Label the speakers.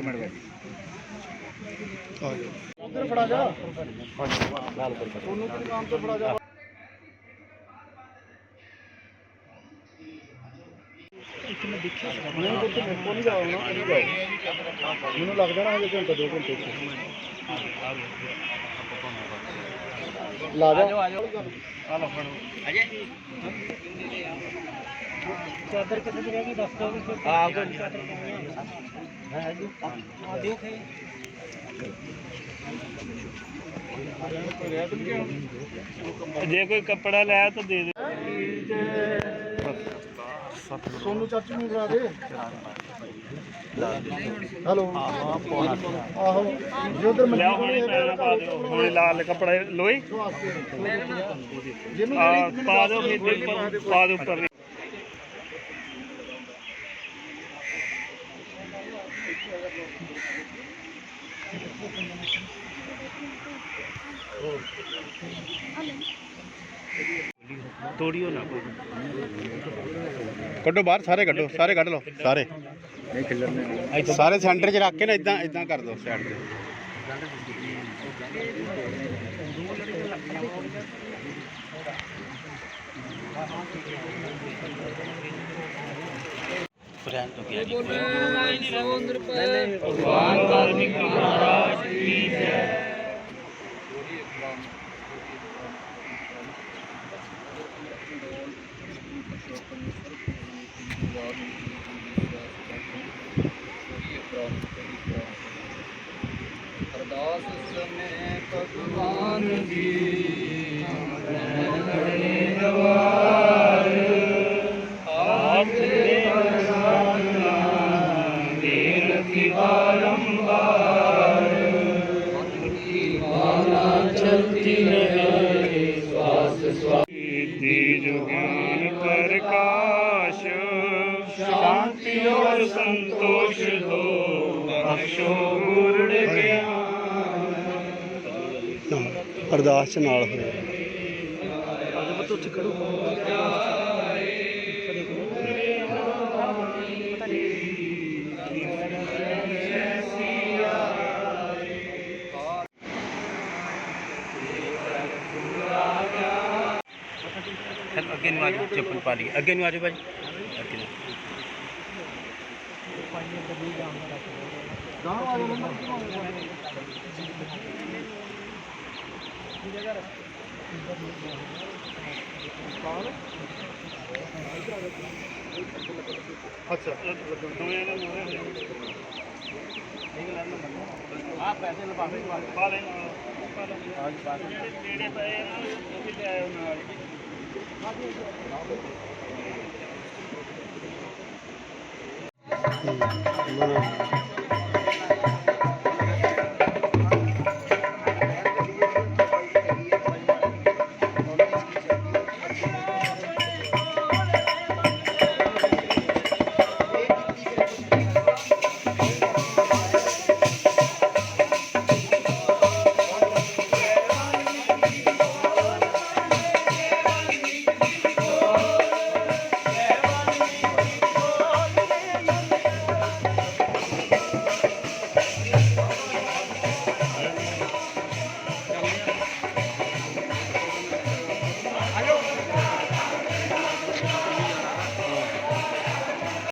Speaker 1: ਇੱਕ ਮਿੰਟ ਬੈਠ
Speaker 2: ਆ ਜਾਓ
Speaker 3: ਉਧਰ ਫੜਾ ਜਾ ਉਹਨੂੰ ਤੇ ਕੰਮ ਤੋਂ ਫੜਾ ਜਾ ਨਹੀਂ ਕੁਝ ਮੇਰੇ ਕੋਲ ਨਹੀਂ ਜਾਓ। ਨਾ ਜਾਓ ਮੈਨੂੰ ਲੱਗ ਜਾਣਾ ਹਜੇ ਘੰਟਾ, ਦੋ ਘੰਟੇ ਚ। ਲਾ ਜਾ। ਆ ਜਾ ਆ ਲਓ ਫੜੋ। ਚਾਦਰ ਕਿੱਥੇ ਦੀ ਰਹਿ ਗਈ ਦੱਸ ਦੋ ਆ ਕੋਈ ਹੈ ਜੀ ਆ ਦੇਖ
Speaker 1: ਜੇ ਕੋਈ ਕੱਪੜਾ ਲੈ ਤਾਂ ਦੇ ਦੇ।
Speaker 3: ਸੋਨੂ ਚਾਚੂ ਨੂੰ ਬੁਲਾ ਦੇ। ਹੈਲੋ। ਆਹੋ ਜੇ ਉਧਰ
Speaker 1: ਲਿਆ ਹੁਣੇ ਪੈਣਾ ਪਾ ਦਿਓ। ਹੁਣੇ ਲਾਲ ਕੱਪੜਾ ਲੋਈ।
Speaker 3: ਜਿਹਨੂੰ
Speaker 1: ਆ ਪਾ ਦਿਓ ਫਿਰ ਦੇ ਉੱਪਰ ਪਾ ਦਿਓ ਉੱਪਰ। ਤੋੜੀਓ ਨਾ ਕੋਈ।
Speaker 2: ਕੱਢੋ ਬਾਹਰ ਸਾਰੇ ਕੱਢੋ ਸਾਰੇ ਕੱਢ ਲਓ। ਸਾਰੇ। ਸਾਰੇ ਸੈਂਟਰ 'ਚ ਰੱਖ ਕੇ ਨਾ ਇਦਾਂ ਇਦਾਂ ਕਰ ਦਿਓ ਸਾਈਡ ਤੇ
Speaker 1: ਭਗਵਾਨ ਵਾਲਮੀਕੀ ਮਹਾਰਾਜ ਕੀ ਜੈ
Speaker 3: ਅਰਦਾਸ ਸਮੇਂ ਭਗਵਾਨ ਜੀ
Speaker 1: ਆਪ ਦੇ ਬੇਨਤੀ ਬਾਰੰਬਾਰ ਚਲਤੀ
Speaker 2: ਅਰਦਾਸ ਚ ਨਾਲ ਹੋਇਆ
Speaker 1: ਅੱਗੇ ਨੂੰ ਆ ਜਾਓ ਚੱਪਲ ਪਾ ਲਈ ਅੱਗੇ ਨੂੰ ਆ ਜਾਓ ਭਾਜੀ ਅੱਗੇ ਨੂੰ
Speaker 3: ਅੱਛਾ।
Speaker 1: ਆ ਪੈਸੇ ਲਵਾਵੇ ਪਾ ਲੈ ਨਾਲ ਪਾ ਲੈ ਜਿਹੜੇ ਪਏ ਨਾ ਉਹ ਵੀ ਲੈ ਆਇਓ ਨਾਲ।
Speaker 2: ਹਮ,